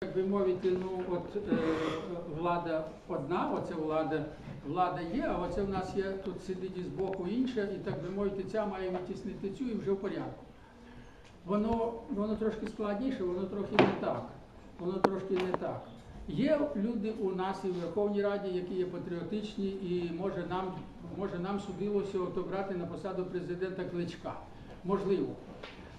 Так би мовити, ну от е, влада одна, оце влада, влада є, а оце в нас є тут сидить із боку інша, і так би мовити, ця має витіснити цю і вже в порядку. Воно, воно трошки складніше, воно трохи не так. Воно трошки не так. Є люди у нас і в Верховній Раді, які є патріотичні, і може нам, може нам судилося от обрати на посаду президента Кличка. Можливо.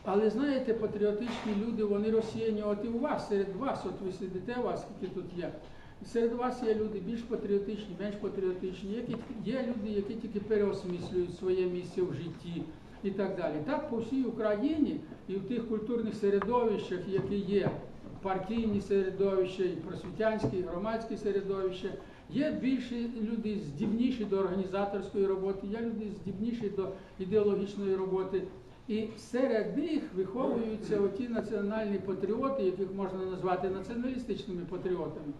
Але знаєте, патріотичні люди, вони розсіяні от і у вас, серед вас, от ви сидите, вас скільки тут є. Серед вас є люди більш патріотичні, менш патріотичні, які, є люди, які тільки переосмислюють своє місце в житті і так далі. Так по всій Україні і в тих культурних середовищах, які є, партійні середовища, і просвітянські, і громадські середовища, є більші люди здібніші до організаторської роботи, є люди здібніші до ідеологічної роботи. І серед них виховуються оті національні патріоти, яких можна назвати націоналістичними патріотами.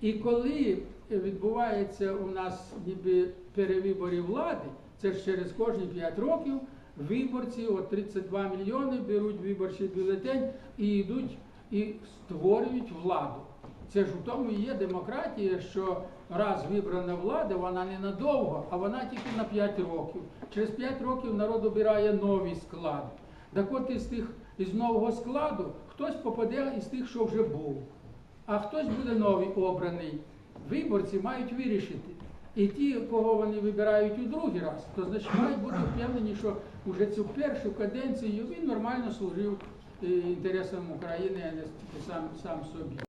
І коли відбувається у нас ніби перевибори влади, це ж через кожні 5 років виборці, от 32 мільйони беруть виборчий бюлетень і йдуть і створюють владу. Це ж у тому і є демократія, що раз вибрана влада, вона не надовго, а вона тільки на 5 років. Через 5 років народ обирає новий склад. Так от із тих із нового складу хтось попаде із тих, що вже був, а хтось буде новий обраний. Виборці мають вирішити. І ті, кого вони вибирають у другий раз, то значить мають бути впевнені, що вже цю першу каденцію він нормально служив е, інтересам України, а не сам, сам собі.